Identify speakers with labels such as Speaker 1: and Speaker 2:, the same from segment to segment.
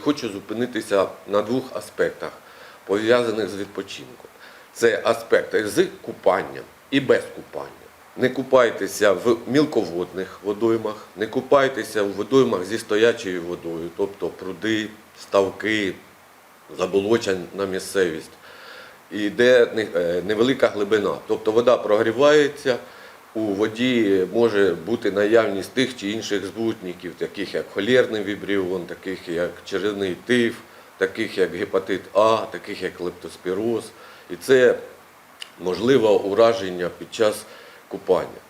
Speaker 1: хочу зупинитися на двох аспектах, пов'язаних з відпочинком. Це аспекти з купанням і без купання. Не купайтеся в мілководних водоймах, не купайтеся в водоймах зі стоячою водою, тобто пруди, ставки, заболочена місцевість, і де е, невелика глибина. Тобто вода прогрівається, у воді може бути наявність тих чи інших збутників, таких як холєрний вібріон, таких як черевний тиф, таких як гепатит А, таких як лептоспіроз. І це можливе ураження під час купання.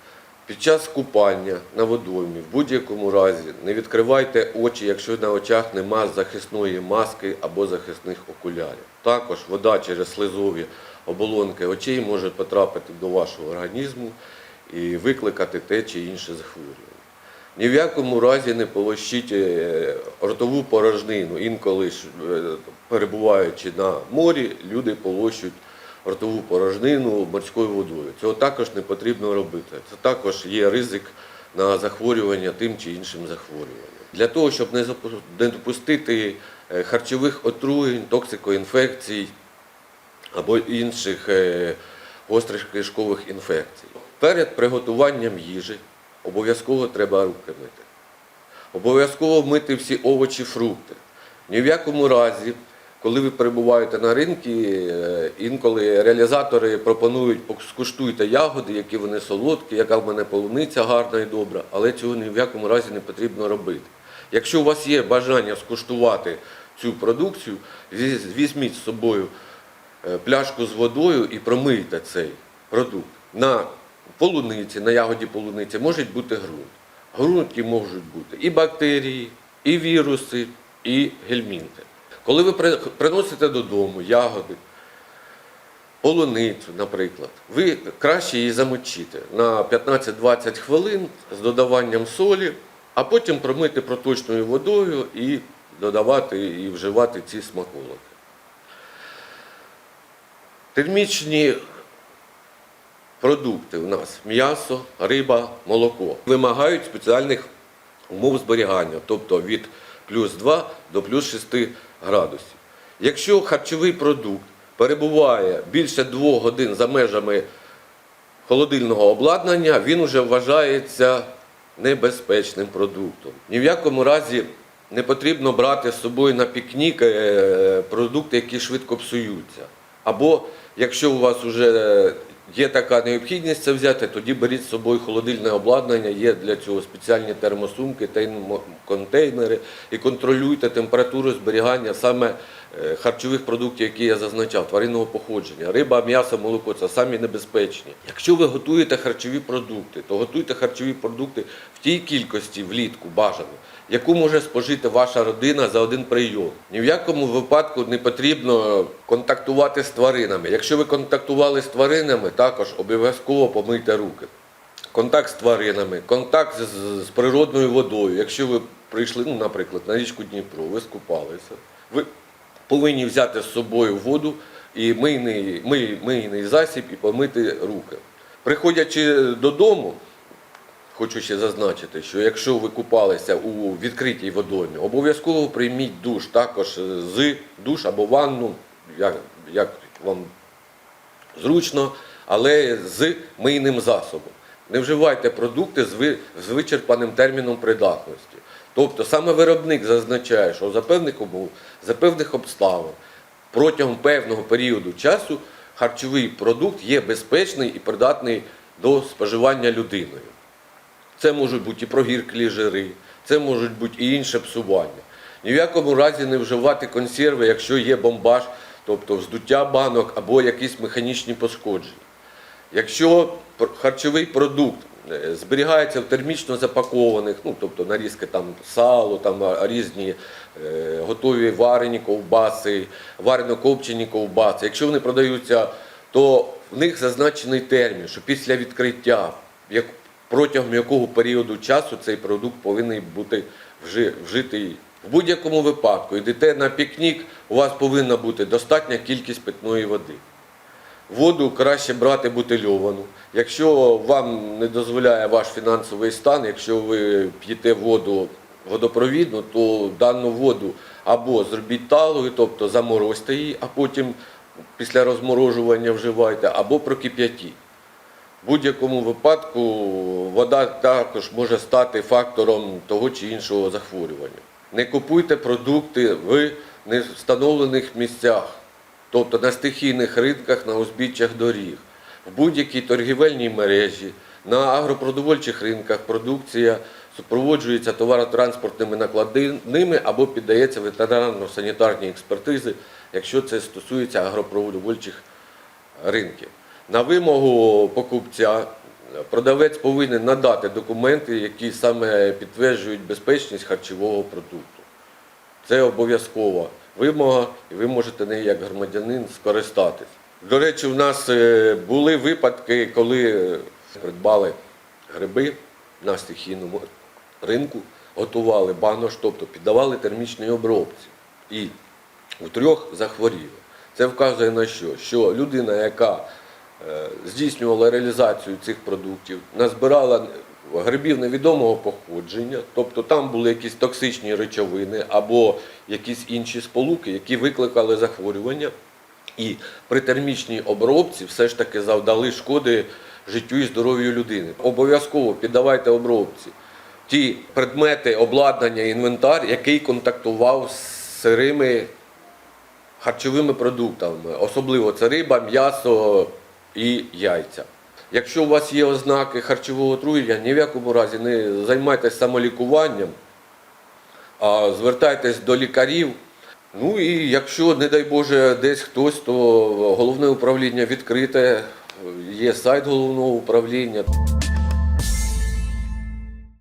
Speaker 1: Під час купання на водоймі в будь-якому разі не відкривайте очі, якщо на очах нема захисної маски або захисних окулярів. Також вода через слизові оболонки очей може потрапити до вашого організму і викликати те чи інше захворювання. Ні в якому разі не полощіть е, ротову порожнину. Інколи е, перебуваючи на морі, люди полощуть ротову порожнину морською водою. Цього також не потрібно робити. Це також є ризик на захворювання тим чи іншим захворюванням. Для того, щоб не допустити е, харчових отруєнь, токсикоінфекцій або інших гострих кишкових інфекцій. Перед приготуванням їжі обов'язково треба руки мити. Обов'язково мити всі овочі, фрукти. Ні в якому разі, коли ви перебуваєте на ринку, е, інколи реалізатори пропонують «Пок- скуштуйте ягоди, які вони солодкі, яка в мене полуниця гарна і добра, але цього ні в якому разі не потрібно робити. Якщо у вас є бажання скуштувати цю продукцію, візьміть з собою е, пляшку з водою і промийте цей продукт. На полуниці, на ягоді полуниці може бути ґрунт. Ґрунті можуть бути і бактерії, і віруси, і гельмінти. Коли ви приносите додому ягоди, полуницю, наприклад, ви краще її замочите на 15-20 хвилин з додаванням солі, а потім промити проточною водою і додавати і вживати ці смаколики. Термічні продукти у нас м'ясо, риба, молоко вимагають спеціальних умов зберігання, тобто від плюс 2 до плюс 6 градусів. Якщо харчовий продукт перебуває більше 2 годин за межами холодильного обладнання, він вже вважається небезпечним продуктом. Ні в якому разі не потрібно брати з собою на пікнік е, продукти, які швидко псуються. Або якщо у вас вже є така необхідність це взяти, тоді беріть з собою холодильне обладнання, є для цього спеціальні термосумки, контейнери і контролюйте температуру зберігання саме харчових продуктів, які я зазначав, тваринного походження. Риба, м'ясо, молоко це самі небезпечні. Якщо ви готуєте харчові продукти, то готуйте харчові продукти в тій кількості влітку бажано, яку може спожити ваша родина за один прийом. Ні в якому випадку не потрібно контактувати з тваринами. Якщо ви контактували з тваринами, також обов'язково помийте руки. Контакт з тваринами, контакт з, з природною водою. Якщо ви прийшли, ну, наприклад, на річку Дніпро, ви скупалися, ви повинні взяти з собою воду і мийний, мий, мийний засіб і помити руки. Приходячи додому, Хочу ще зазначити, що якщо ви купалися у відкритій водоймі, обов'язково прийміть душ також з душ або ванну, як, як вам зручно, але з мийним засобом. Не вживайте продукти з вичерпаним терміном придатності. Тобто саме виробник зазначає, що за певних умов, за певних обставин протягом певного періоду часу харчовий продукт є безпечний і придатний до споживання людиною. Це можуть бути і прогірклі жири, це можуть бути і інше псування. Ні в якому разі не вживати консерви, якщо є бомбаж, тобто вздуття банок або якісь механічні пошкодження. Якщо харчовий продукт зберігається в термічно запакованих, ну тобто нарізки там сало, там різні е, готові варені ковбаси, варено-копчені ковбаси, якщо вони продаються, то в них зазначений термін, що після відкриття, як, протягом якого періоду часу цей продукт повинен бути вжи- вжитий. В будь-якому випадку йдете на пікнік, у вас повинна бути достатня кількість питної води. Воду краще брати бутильовану. Якщо вам не дозволяє ваш фінансовий стан, якщо ви п'єте воду водопровідну, то дану воду або зробіть талою, тобто заморозьте її, а потім після розморожування вживайте, або прокип'ятіть. В будь-якому випадку вода також може стати фактором того чи іншого захворювання. Не купуйте продукти в невстановлених місцях, тобто на стихійних ринках, на узбіччях доріг, в будь-якій торгівельній мережі, на агропродовольчих ринках продукція супроводжується товаротранспортними накладними або піддається ветеринарно-санітарній експертизи, якщо це стосується агропродовольчих ринків. На вимогу покупця продавець повинен надати документи, які саме підтверджують безпечність харчового продукту. Це обов'язкова вимога, і ви можете нею як громадянин скористатись. До речі, в нас е, були випадки, коли придбали гриби на стихійному ринку, готували банош, тобто піддавали термічній обробці. І втрьох захворіли. Це вказує на що? Що людина, яка е, здійснювала реалізацію цих продуктів, назбирала грибів невідомого походження, тобто там були якісь токсичні речовини або якісь інші сполуки, які викликали захворювання. І при термічній обробці все ж таки завдали шкоди життю і здоров'ю людини. Обов'язково піддавайте обробці ті предмети, обладнання, інвентар, який контактував з сирими харчовими продуктами, особливо це риба, м'ясо і яйця. Якщо у вас є ознаки харчового отруєння, ні в якому разі не займайтесь самолікуванням, а звертайтесь до лікарів. Ну і якщо, не дай Боже, десь хтось, то головне управління відкрите, є сайт головного управління.